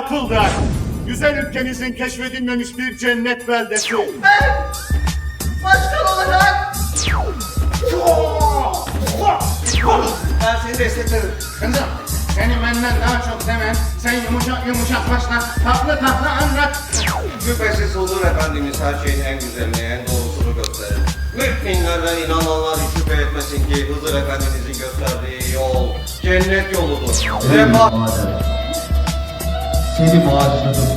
yapıldı. Güzel ülkemizin keşfedilmemiş bir cennet beldesi. Başkan olarak ben seni desteklerim. Kızım, seni benden daha çok seven, sen yumuşak yumuşak başla, tatlı tatlı anlat. Şüphesiz Huzur Efendimiz her şeyin en güzelini, en doğrusunu gösterir. Müminler ve inananlar hiç şüphe etmesin ki Hızır Efendimizin gösterdiği yol cennet yoludur. Ve ma- Seni bağışladım.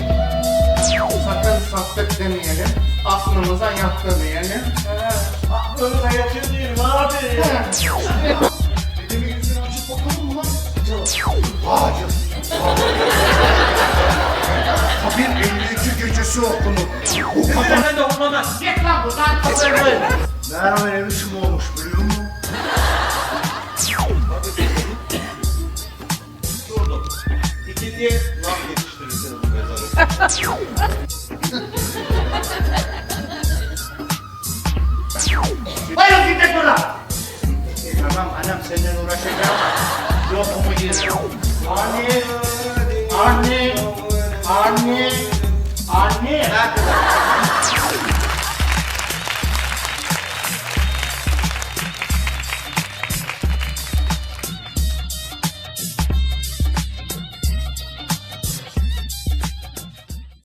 Sakın sattık demeyelim, aklımıza yattı diyelim. Aklını da yatırmayayım abi. Dedemin yüzünü açıp bakalım mı lan? Hayır. Kabir 52 gecesi okunur. Bu kadar. Ben de olmamaz. Git lan buradan kafayı. yetişsin diye nam yetiştirirsiniz bu mezara. Hayır gidecek burada. Tamam anam senden uğraşacağım. Yok mu gir? Anne, anne, anne.